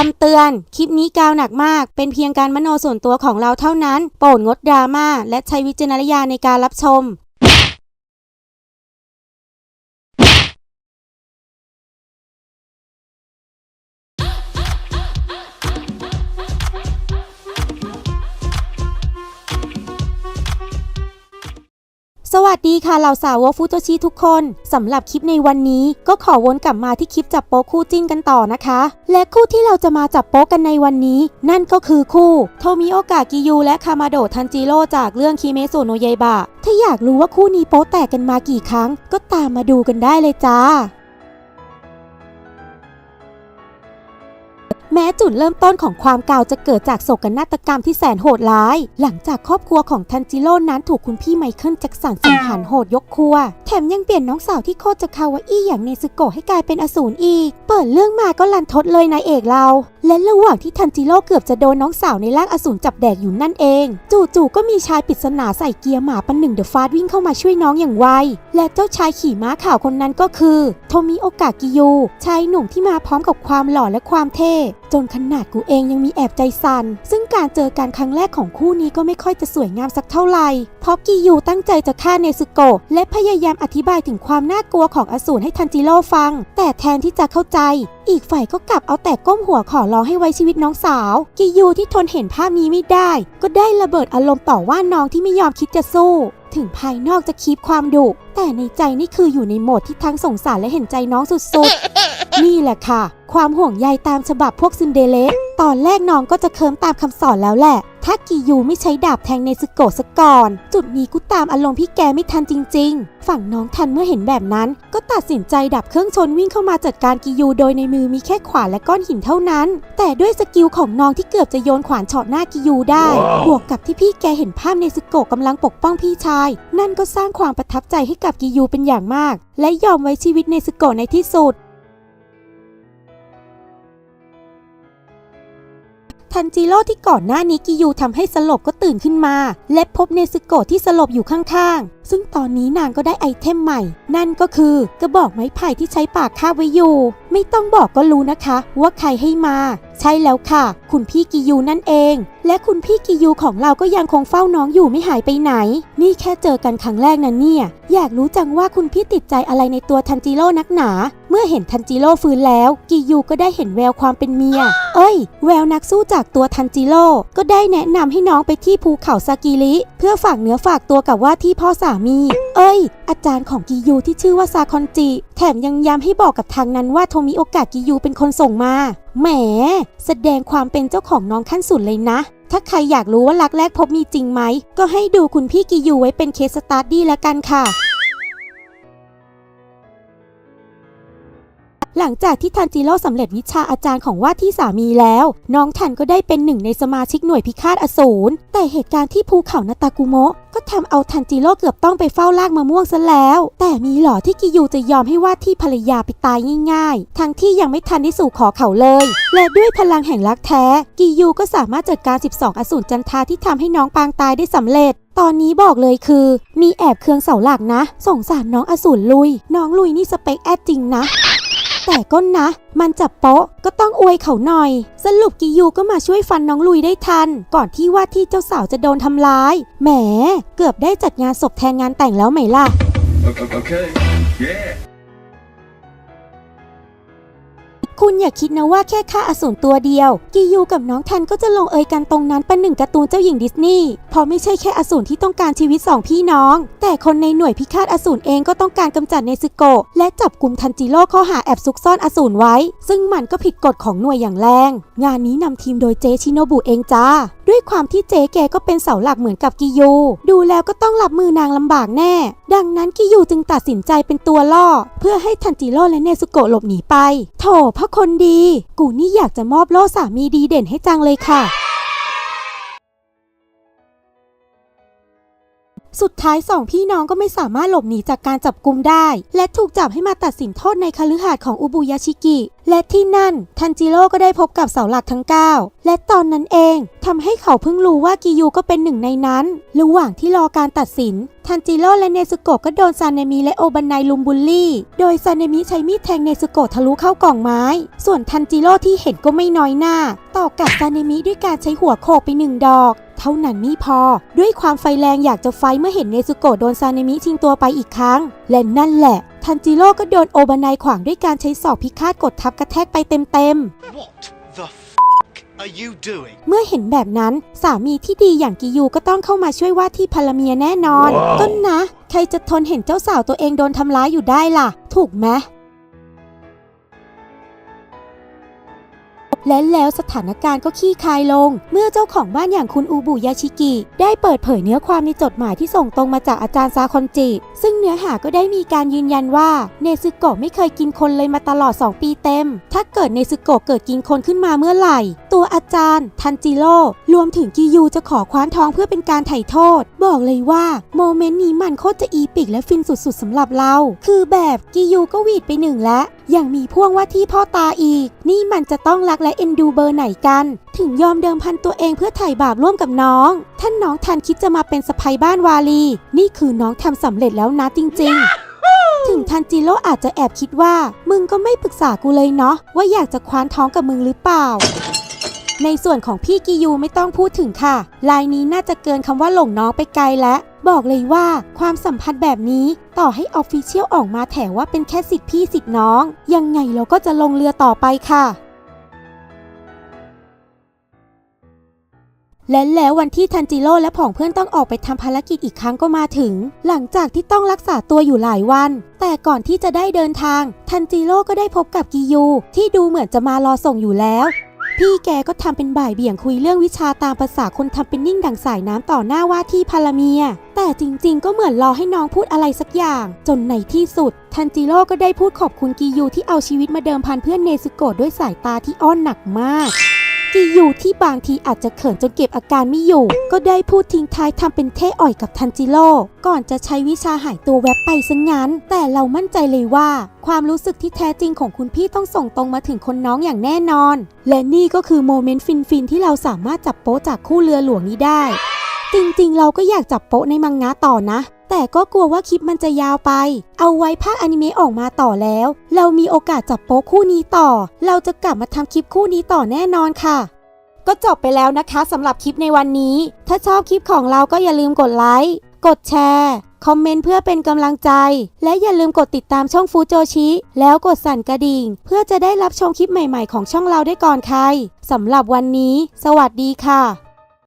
คำเตือน คลิปนี้กาวหนักมาก เป็นเพียงการมโนส่วนตัวของเราเท่านั้น โปรดงดดราม่าและใช้วิจารณญาณในการรับชม วัสดีค่ะเหล่าสาวกฟูโตชิทุกคนสำหรับคลิปในวันนี้ ก็ขอวนกลับมาที่คลิปจับโป๊คู่จิ้นกันต่อนะคะ และคู่ที่เราจะมาจับโป๊กันในวันนี้ นั่นก็คือคู่โทมิโอกะกิยูและคามาโดะทันจิโร่จากเรื่องคิเมโซโนะเยบะถ้าอยากรู้ว่าคู่นี้โป๊แตกกันมากี่ครั้ง ก็ตามมาดูกันได้เลยจ้า แม้จุดเริ่มต้นของความกาวจะเกิดจากโศกนาฏกรรมที่แสนโหดร้าย หลังจากครอบครัวของทันจิโร่นั้นถูกคุณพี่ไมเคิลแจ็คสันสังหารโหดยกครัว แถมยังเปลี่ยนน้องสาวที่โคตรจะคาวาอี้อย่างเนซึโกะให้กลายเป็นอสูรอีก เปิดเรื่องมาก็ลันทดเลยนายเอกเรา และระหว่างที่ทันจิโร่เกือบจะโดนน้องสาวในร่างอสูรจับแดกอยู่นั่นเอง จู่ๆก็มีชายปริศนาใส่เกียร์หมาปันหนึ่งเดอะฟาสวิ่งเข้ามาช่วยน้องอย่างไว และเจ้าชายขี่ม้าขาวคนนั้นก็คือ โทมิโอกะกิยูชายหนุ่มที่มาพร้อมกับความหล่อและความเท่จนขนาดกูเองยังมีแอบใจสั่น ซึ่งการเจอกันครั้งแรกของคู่นี้ก็ไม่ค่อยจะสวยงามสักเท่าไหร่ เพราะกิยูตั้งใจจะฆ่าเนซึโกะและพยายามอธิบายถึงความน่ากลัวของอสูรให้ทันจิโร่ฟัง แต่แทนที่จะเข้าใจ อีกฝ่ายก็กลับเอาแต่ก้มหัวขอร้องให้ไว้ชีวิตน้องสาว กิยูที่ทนเห็นภาพนี้ไม่ได้ ก็ได้ระเบิดอารมณ์ต่อว่าน้องที่ไม่ยอมคิดจะสู้ ถึงภายนอกจะคีบความดุแต่ในใจนี่คืออยู่ในโหมดที่ทั้งสงสารและเห็นใจน้องสุดๆ นี่แหละค่ะ ความห่วงใยตามฉบับพวกซินเดเล ตอนแรกน้องก็จะเคิมตามคำสอนแล้วแหละ ถ้ากิยูไม่ใช้ดาบแทงในซึโกะซะก่อน จุดนี้กูตามอารมณ์พี่แกไม่ทันจริง ๆ ฝั่งน้องทันเมื่อเห็นแบบนั้น ก็ตัดสินใจดับเครื่องชนวิ่งเข้ามาจัดการกิยูโดยในมือมีแค่ขวานและก้อนหินเท่านั้น แต่ด้วยสกิลของน้องที่เกือบจะโยนขวานเฉาะหน้ากิยูได้บวกกับที่พี่แกเห็นภาพในซึโกะกำลังปกป้องพี่ชาย นั่นก็สร้างความประทับใจให้กับกิยูเป็นอย่างมาก และยอมไว้ชีวิตในซึโกะในที่สุด ทันจิโร่ที่ก่อนหน้านี้กิยูทำให้สลบก็ตื่นขึ้นมา และพบเนซึโกะที่สลบอยู่ข้างๆ ซึ่งตอนนี้นางก็ได้ไอเทมใหม่ นั่นก็คือกระบอกไม้ไผ่ที่ใช้ปากคาบไว้อยู่ ไม่ต้องบอกก็รู้นะคะ ว่าใครให้มา ใช่แล้วค่ะ คุณพี่กิยูนั่นเอง และคุณพี่กิยูของเราก็ยังคงเฝ้าน้องอยู่ไม่หายไปไหน นี่แค่เจอกันครั้งแรกนะเนี่ย อยากรู้จังว่าคุณพี่ติดใจอะไรในตัวทันจิโร่นักหนา เมื่อเห็นทันจิโร่ฟื้นแล้ว กิยูก็ได้เห็นแววความเป็นเมีย เอ้ย แววนักสู้จากตัวทันจิโร่ก็ได้แนะนำให้น้องไปที่ภูเขาซากิริ เพื่อฝากเนื้อฝากตัวกับว่าที่พ่อสามี เอ้ย อาจารย์ของกิยูที่ชื่อว่าซาคอนจิ แถมยังย้ำให้บอกกับทางนั้นว่าโทมิโอกะกิยูเป็นคนส่งมา แหม แสดงความเป็นเจ้าของน้องขั้นสุดเลยนะถ้าใครอยากรู้ว่ารักแรกพบมีจริงไหม ก็ให้ดูคุณพี่กิยูไว้เป็นเคสสตาร์ดี้แล้วกันค่ะ หลังจากที่ทันจิโร่สำเร็จวิชาอาจารย์ของว่าที่สามีแล้ว น้องทันก็ได้เป็นหนึ่งในสมาชิกหน่วยพิฆาตอสูร แต่เหตุการณ์ที่ภูเขานาตากุโมะก็ทำเอาทันจิโร่เกือบต้องไปเฝ้าลากมะม่วงซะแล้ว แต่มีหล่อที่กิยูจะยอมให้ว่าที่ภรรยาไปตายง่ายๆ ทั้งที่ยังไม่ทันได้สู่ขอเขาเลย และด้วยพลังแห่งรักแท้ กิยูก็สามารถจัดการ 12 อสูรจันทราที่ทำให้น้องปางตายได้สำเร็จตอนนี้บอกเลยคือ มีแอบเคืองเสาหลักนะ สงสารน้องอสูรลุย น้องลุยนี่สเปคแอดจริงนะ แต่ก็นะ มันจับโป๊ะก็ต้องอวยเขาหน่อย สรุปกิยูก็มาช่วยฟันน้องลุยได้ทัน ก่อนที่ว่าที่เจ้าสาวจะโดนทำร้าย แหม เกือบได้จัดงานศพแทนงานแต่งแล้วไหมล่ะ Okay. okay. Yeah. คุณอย่าคิดนะว่าแค่ฆ่าอสูรตัวเดียวกิยูกับน้องทันก็จะลงเอยกันตรงนั้นเป็นหนึ่งการ์ตูนเจ้าหญิงดิสนีย์เพราะไม่ใช่แค่อสูรที่ต้องการชีวิตสองพี่น้อง แต่คนในหน่วยพิฆาตอสูรเองก็ต้องการกำจัดเนซึโกะและจับกลุ่มทันจิโร่ข้อหาแอบซุกซ่อนอสูรไว้ ซึ่งมันก็ผิดกฎของหน่วยอย่างแรง งานนี้นำทีมโดยเจชิโนบุเองจ้า ด้วยความที่เจ๊แกก็เป็นเสาหลักเหมือนกับกิยู ดูแล้วก็ต้องรับมือนางลำบากแน่ ดังนั้นกิยูจึงตัดสินใจเป็นตัวล่อ เพื่อให้ทันจิโร่และเนซุโกะหลบหนีไป โถพระคนดี กูนี่อยากจะมอบโล่สามีดีเด่นให้จังเลยค่ะสุดท้ายสองพี่น้องก็ไม่สามารถหลบหนีจากการจับกุมได้ และถูกจับให้มาตัดสินโทษในคฤหาสน์ของอุบุยาชิกิ และที่นั่นทันจิโร่ก็ได้พบกับเสาหลักทั้ง 9 และตอนนั้นเองทำให้เขาเพิ่งรู้ว่ากิยูก็เป็นหนึ่งในนั้น ระหว่างที่รอการตัดสิน ทันจิโร่และเนซุโกะก็โดนซาเนมิและโอบันไนลุมบูลลี่ โดยซาเนมิใช้มีดแทงเนซุโกะทะลุเข้ากล่องไม้ ส่วนทันจิโร่ที่เห็นก็ไม่น้อยหน้า ต่อกับซาเนมิด้วยการใช้หัวโขกไปหนึ่งดอกเท่านั้นไม่พอ ด้วยความไฟแรงอยากจะไฟเมื่อเห็นเนซุโกะโดนซาเนมิชิงตัวไปอีกครั้ง และนั่นแหละ ทันจิโร่ก็โดนโอบันไนขวางด้วยการใช้ศอกพิฆาตกดทับกระแทกไปเต็มๆ What the f are you doing? เมื่อเห็นแบบนั้นสามีที่ดีอย่างกิยูก็ต้องเข้ามาช่วยว่าที่ภรรเมียแน่นอนว้าวก็นะ ใครจะทนเห็นเจ้าสาวตัวเองโดนทำร้ายอยู่ได้ล่ะ ถูกไหม และแล้วสถานการณ์ก็ขี้คายลง เมื่อเจ้าของบ้านอย่างคุณอูบุยาชิกิ ได้เปิดเผยเนื้อความในจดหมายที่ส่งตรงมาจากอาจารย์ซาคอนจิ ซึ่งเนื้อหาก็ได้มีการยืนยันว่าเนซึโกะไม่เคยกินคนเลยมาตลอด 2 ปีเต็ม ถ้าเกิดเนซึโกะเกิดกินคนขึ้นมาเมื่อไหร่ ตัวอาจารย์ ทันจิโร่รวมถึงกิยูจะขอคว้านท้องเพื่อเป็นการไถ่โทษ บอกเลยว่าโมเมนต์นี้มันโคตรจะอีปิกและฟินสุดๆสำหรับเรา คือแบบกิยูก็หวีดไปหนึ่งแล้ว ยังมีพ่วงว่าที่พ่อตาอีก นี่มันจะต้องรักและเอ็นดูเบอร์ไหนกัน ถึงยอมเดิมพันตัวเองเพื่อไถ่บาปร่วมกับน้อง ท่านน้องทันคิดจะมาเป็นสะใภ้บ้านวาลี นี่คือน้องทำสำเร็จแล้วนะจริง ๆถึงทันจิโร่อาจจะแอบคิดว่า มึงก็ไม่ปรึกษากูเลยเนาะว่าอยากจะคว้านท้องกับมึงหรือเปล่า ในส่วนของพี่กิยูไม่ต้องพูดถึงค่ะ ลายนี้น่าจะเกินคำว่าหลงน้องไปไกลแล้วบอกเลยว่าความสัมพันธ์แบบนี้ต่อให้ออฟฟิเชียลออกมาแถว่าเป็นแค่สิทธิพี่สิทธิน้อง ยังไงเราก็จะลงเรือต่อไปค่ะ และแล้ววันที่ทันจิโร่และผองเพื่อนต้องออกไปทำภารกิจอีกครั้งก็มาถึง หลังจากที่ต้องรักษาตัวอยู่หลายวัน แต่ก่อนที่จะได้เดินทาง ทันจิโร่ก็ได้พบกับกิยู ที่ดูเหมือนจะมารอส่งอยู่แล้ว พี่แกก็ทำเป็นบ่ายเบี่ยงคุยเรื่องวิชาตามภาษาคนทำเป็นนิ่งดังสายน้ำต่อหน้าว่าที่พารเมีย แต่จริงๆ ก็เหมือนรอให้น้องพูดอะไรสักอย่าง จนในที่สุด ทันจิโร่ก็ได้พูดขอบคุณกิยูที่เอาชีวิตมาเดิมพันเพื่อนเนซุโกะด้วยสายตาที่อ้อนหนักมาก กิยูที่บางทีอาจจะเขินจนเก็บอาการไม่อยู่ ก็ได้พูดทิ้งท้ายทำเป็นเท่อ่อยกับทันจิโร่ก่อนจะใช้วิชาหายตัวแวบไปซะงงั้น แต่เรามั่นใจเลยว่า ความรู้สึกที่แท้จริงของคุณพี่ต้องส่งตรงมาถึงคนน้องอย่างแน่นอน และนี่ก็คือโมเมนต์ฟินๆที่เราสามารถจับโป๊จากคู่เรือหลวงนี้ได้ จริงๆ เราก็อยากจับโป๊ะในมังงะต่อนะ แต่ก็กลัวว่าคลิปมันจะยาวไป เอาไว้ภาคอนิเมะออกมาต่อแล้ว เรามีโอกาสจับโป๊ะคู่นี้ต่อ เราจะกลับมาทำคลิปคู่นี้ต่อแน่นอนค่ะ ก็จบไปแล้วนะคะสำหรับคลิปในวันนี้ ถ้าชอบคลิปของเราก็อย่าลืมกดไลค์ กดแชร์ คอมเมนต์เพื่อเป็นกำลังใจ และอย่าลืมกดติดตามช่องฟูโจชิ แล้วกดสั่นกระดิ่ง เพื่อจะได้รับชมคลิปใหม่ๆ ของช่องเราได้ก่อนใครสำหรับวันนี้ สวัสดีค่ะ